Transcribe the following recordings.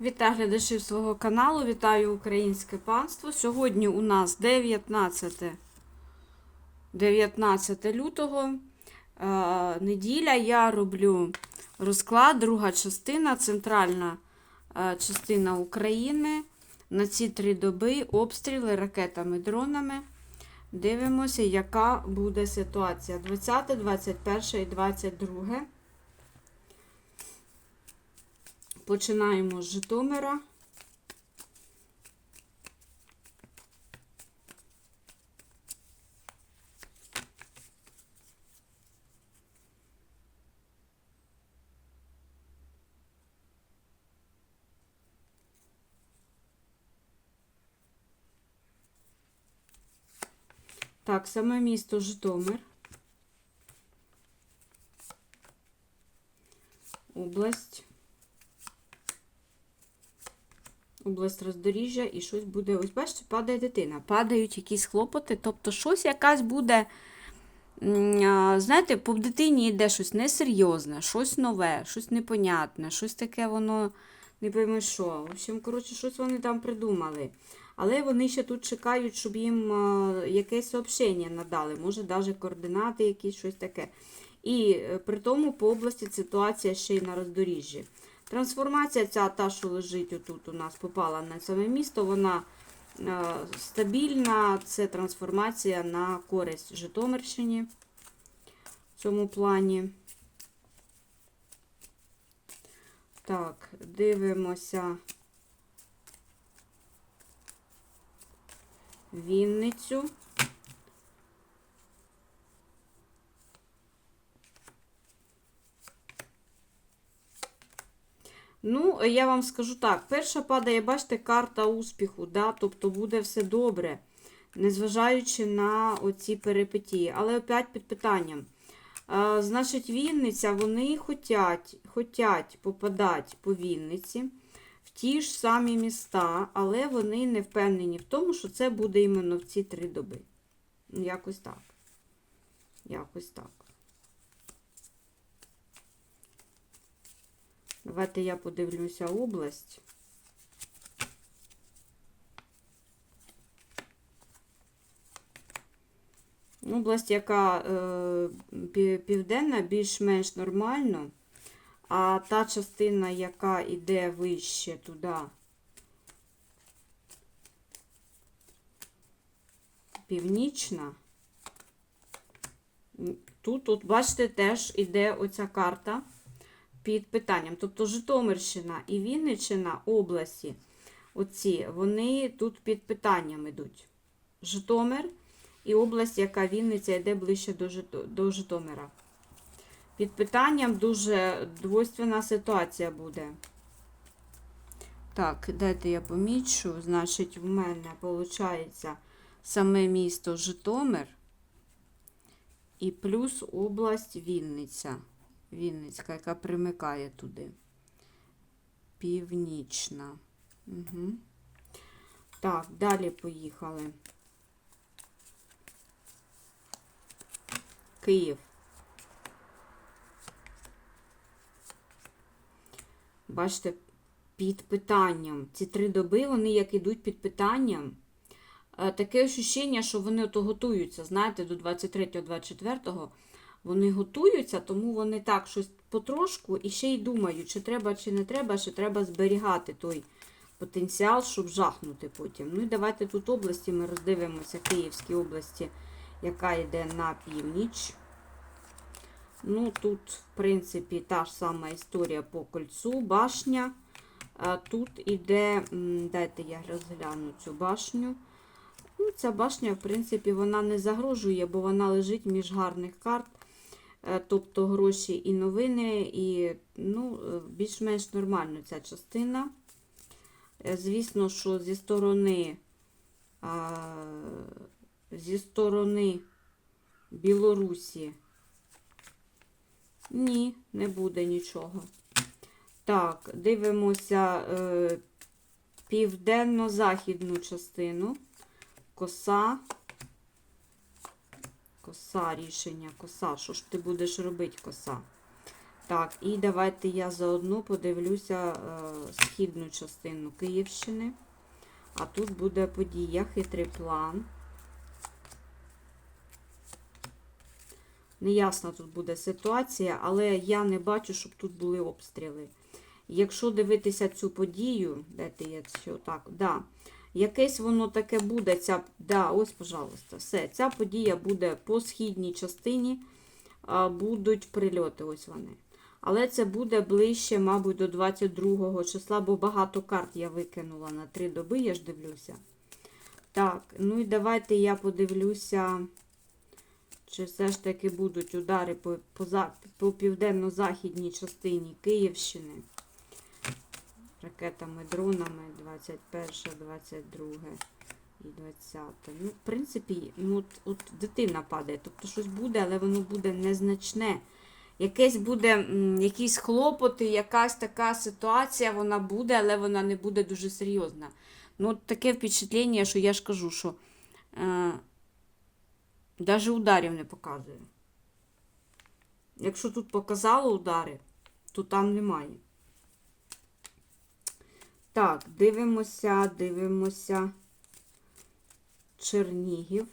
Вітаю глядачів свого каналу, вітаю українське панство. Сьогодні у нас 19, 19 лютого, е, неділя. Я роблю розклад, друга частина, центральна е, частина України. На ці три доби обстріли ракетами, дронами. Дивимося, яка буде ситуація. 20, 21 і 22. Починаємо з Житомира. Так, саме місто Житомир. Область. Область роздоріжжя і щось буде. Ось бачите, падає дитина. Падають якісь хлопоти, тобто щось якась буде. Знаєте, по дитині йде щось несерйозне, щось нове, щось непонятне, щось таке воно не пойми що. В общем, коротше, щось вони там придумали. Але вони ще тут чекають, щоб їм якесь сообщення надали, може, навіть координати, якісь щось таке. І е, при тому по області ситуація ще й на роздоріжжі. Трансформація ця та, що лежить отут у нас, попала на саме місто, вона е, стабільна. Це трансформація на користь Житомирщині в цьому плані. Так, дивимося Вінницю. Ну, я вам скажу так: перша падає, бачите, карта успіху, да? тобто буде все добре, незважаючи на оці перипетії. Але опять під питанням. А, значить, Вінниця, вони хотять, хотять попадати по Вінниці в ті ж самі міста, але вони не впевнені в тому, що це буде іменно в ці три доби. Якось так. Якось так. Давайте я подивлюся область. Область, яка е, південна, більш-менш нормально, а та частина, яка йде вище туди, північна, тут, от, бачите, теж іде оця карта під питанням. Тобто Житомирщина і Вінниччина області, оці, вони тут під питанням йдуть. Житомир і область, яка Вінниця йде ближче до, Житомира. Під питанням дуже двойственна ситуація буде. Так, дайте я помічу. Значить, в мене виходить саме місто Житомир і плюс область Вінниця. Вінницька, яка примикає туди. Північна. Угу. Так, далі поїхали. Київ. Бачите, під питанням. Ці три доби, вони як ідуть під питанням. Е, таке ощущення, що вони готуються, знаєте, до 23-24 вони готуються, тому вони так щось потрошку і ще й думають, чи треба, чи не треба, чи треба зберігати той потенціал, щоб жахнути потім. Ну і давайте тут області ми роздивимося Київській області, яка йде на північ. Ну, тут, в принципі, та ж сама історія по кольцу, башня. Тут іде, дайте я розгляну цю башню. Ну, Ця башня, в принципі, вона не загрожує, бо вона лежить між гарних карт. Е, тобто гроші і новини, і ну, е, більш-менш нормально ця частина. Е, звісно, що зі сторони, зі сторони Білорусі ні, не буде нічого. Так, дивимося південно-західну частину, коса. Коса рішення, коса. Що ж ти будеш робити, коса? Так, і давайте я заодно подивлюся е, східну частину Київщини. А тут буде подія, хитрий план. Неясна тут буде ситуація, але я не бачу, щоб тут були обстріли. Якщо дивитися цю подію, де ти є що так, да, якесь воно таке буде, ця, да, ось, пожалуйста, все, ця подія буде по східній частині, будуть прильоти, ось вони. Але це буде ближче, мабуть, до 22 числа, бо багато карт я викинула на три доби, я ж дивлюся. Так, ну і давайте я подивлюся, чи все ж таки будуть удари по, по, по південно-західній частині Київщини. Ракетами, дронами 21, 22 і 20. Ну, в принципі, ну, от, от дитина падає. Тобто щось буде, але воно буде незначне. Якесь буде, якісь хлопоти, якась така ситуація, вона буде, але вона не буде дуже серйозна. Ну, от таке впечатлення, що я ж кажу, що е, навіть ударів не показує. Якщо тут показало удари, то там немає. Так, дивимося, дивимося. Чернігів.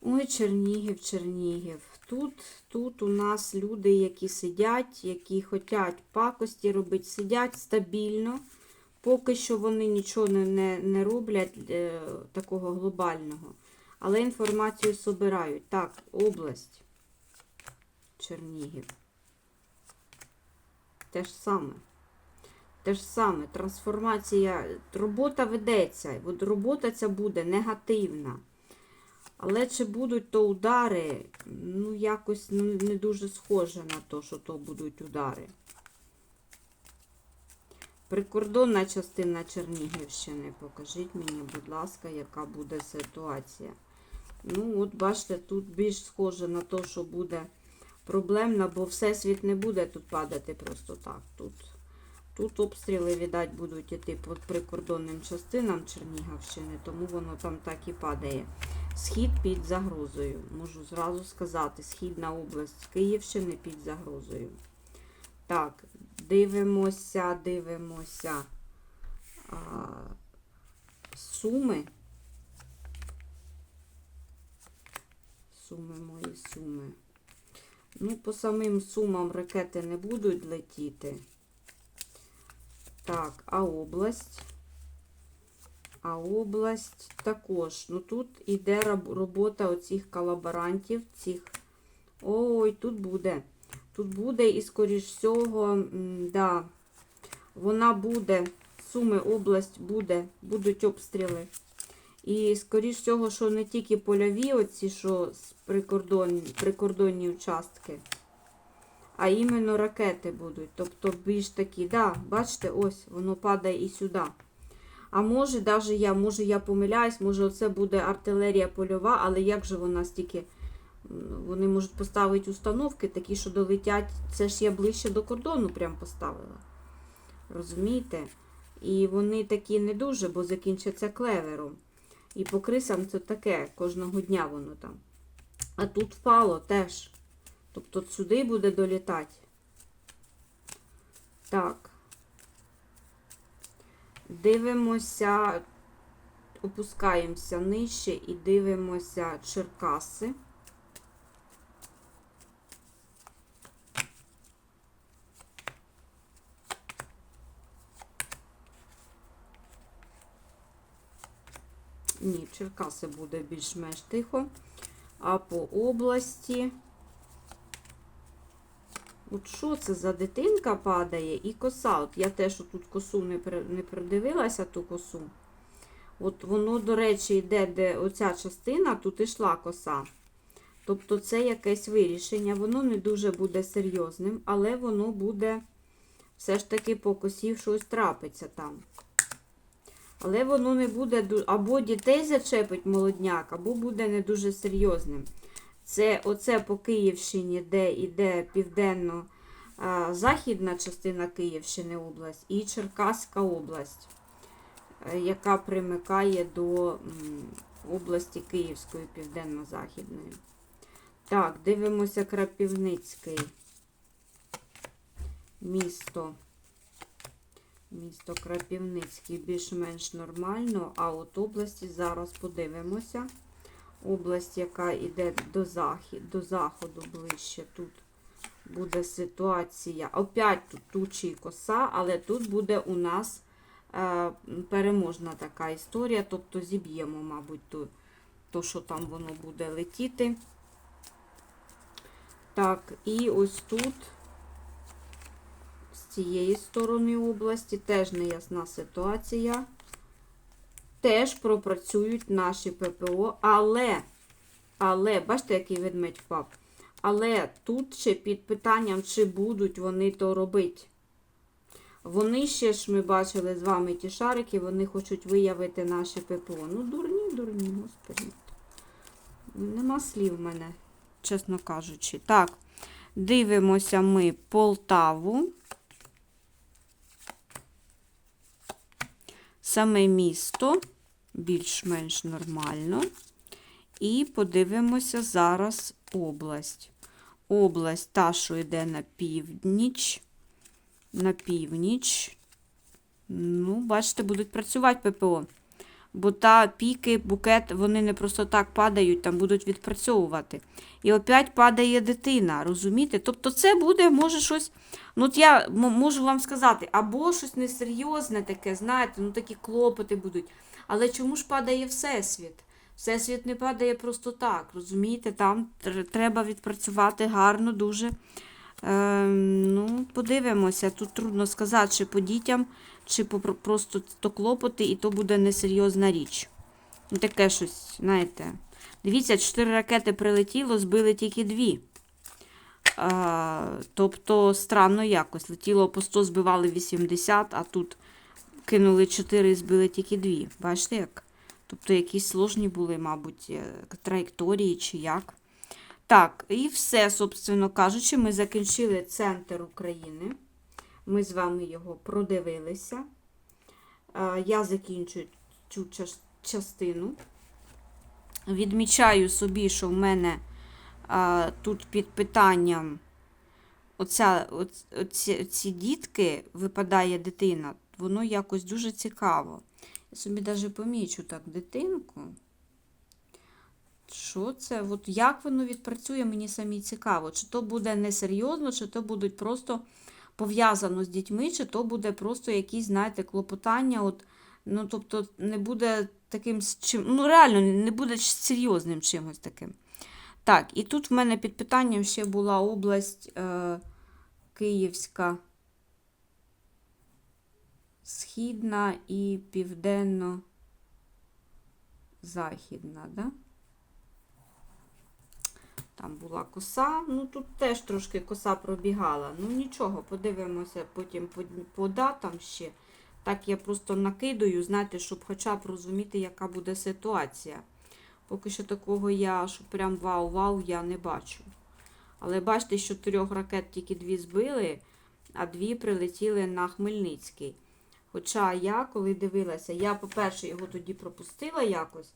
Ой, Чернігів, Чернігів. Тут, тут у нас люди, які сидять, які хочуть пакості робити, сидять стабільно. Поки що вони нічого не, не, роблять е, такого глобального. Але інформацію собирають. Так, область. Чернігів. Те ж саме. Те ж саме. Трансформація. Робота ведеться. Робота ця буде негативна. Але чи будуть то удари, ну, якось ну, не дуже схоже на те, що то будуть удари. Прикордонна частина Чернігівщини. Покажіть мені, будь ласка, яка буде ситуація. Ну, от бачите, тут більш схоже на те, що буде проблемно, бо всесвіт не буде тут падати просто так. Тут, тут обстріли, видать, будуть йти по прикордонним частинам Чернігівщини, тому воно там так і падає. Схід під загрозою. Можу зразу сказати, Східна область Київщини під загрозою. Так, дивимося, дивимося. А, суми. Суми мої суми. Ну, по самим сумам ракети не будуть летіти. Так, а область? А область також. Ну тут іде робота оцих колаборантів, цих. Ой, тут буде. Тут буде і, скоріш всього, да, вона буде, Суми область буде, будуть обстріли. І, скоріш всього, що не тільки польові, оці, що з прикордонні, участки, а іменно ракети будуть. Тобто більш такі, да, бачите, ось, воно падає і сюди. А може, даже я, може я помиляюсь, може оце буде артилерія польова, але як же вона стільки. Вони можуть поставити установки такі, що долетять. Це ж я ближче до кордону прям поставила. Розумієте? І вони такі не дуже, бо закінчаться клевером. І по крисам це таке, кожного дня воно там. А тут впало теж. Тобто сюди буде долітати. Так. Дивимося, опускаємося нижче і дивимося Черкаси. Ні, Черкаси буде більш-менш тихо. А по області. От що це за дитинка падає і коса. От я теж тут косу не не придивилася, ту косу. От воно, до речі, йде, де оця частина, тут ішла коса. Тобто це якесь вирішення. Воно не дуже буде серйозним, але воно буде все ж таки по косі щось трапиться там. Але воно не буде або дітей зачепить молодняк, або буде не дуже серйозним. Це оце по Київщині, де йде південно-західна частина Київщини область і Черкаська область, е, яка примикає до області Київської, Південно-Західної. Так, дивимося Крапівницький. Місто. Місто Крапівницький більш-менш нормально, а от області зараз подивимося. Область, яка йде до, захід, до заходу ближче. Тут буде ситуація. Опять тут тучі і коса, але тут буде у нас е, переможна така історія. Тобто зіб'ємо, мабуть, то, то, що там воно буде летіти. Так, і ось тут, цієї сторони області, теж неясна ситуація. Теж пропрацюють наші ППО, але, але, бачите, який ведмедь впав. Але тут ще під питанням, чи будуть вони то робити. Вони ще ж ми бачили з вами ті шарики, вони хочуть виявити наші ППО. Ну, дурні, дурні, господи. Нема слів в мене, чесно кажучи. Так, дивимося ми Полтаву. Саме місто більш-менш нормально. І подивимося зараз область. Область та, що йде на північ. На північ. Ну, бачите, будуть працювати ППО. Бо та піки, букет, вони не просто так падають, там будуть відпрацьовувати. І опять падає дитина, розумієте? Тобто це буде, може, щось. Ну, от я можу вам сказати, або щось несерйозне таке, знаєте, ну такі клопоти будуть. Але чому ж падає Всесвіт? Всесвіт не падає просто так, розумієте? Там треба відпрацювати гарно, дуже. Е, ну, подивимося, тут трудно сказати, чи по дітям, чи по просто то клопоти, і то буде несерйозна річ. Ну, таке щось, знаєте. Дивіться, чотири ракети прилетіло, збили тільки дві. А, тобто, странно якось. Летіло по 100, збивали 80, а тут кинули 4 і збили тільки дві. Бачите як? Тобто якісь сложні були, мабуть, е, траєкторії чи як. Так, і все, собственно кажучи, ми закінчили центр України. Ми з вами його продивилися. Е, Я закінчую цю частину. Відмічаю собі, що в мене а, тут під питанням оця, оц, оці, ці дітки, випадає дитина, воно якось дуже цікаво. Я собі навіть помічу так дитинку. Що це? От як воно відпрацює, мені самі цікаво. Чи то буде несерйозно, чи то будуть просто пов'язано з дітьми, чи то буде просто якісь, знаєте, клопотання. От, ну, тобто не буде таким чим. Ну, реально, не буде серйозним чимось таким. Так, і тут в мене під питанням ще була область е, Київська, Східна і Південно-Західна, да? Там була коса, ну тут теж трошки коса пробігала. Ну нічого, подивимося потім по, по датам ще. Так я просто накидаю, знаєте, щоб хоча б розуміти, яка буде ситуація. Поки що такого я, що прям вау-вау, я не бачу. Але бачите, що трьох ракет тільки дві збили, а дві прилетіли на Хмельницький. Хоча я, коли дивилася, я, по-перше, його тоді пропустила якось,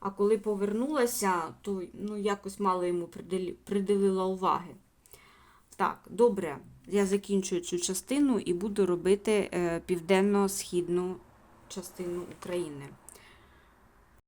а коли повернулася, то ну, якось мало йому приділила уваги. Так, добре, я закінчую цю частину і буду робити е, південно-східну частину України.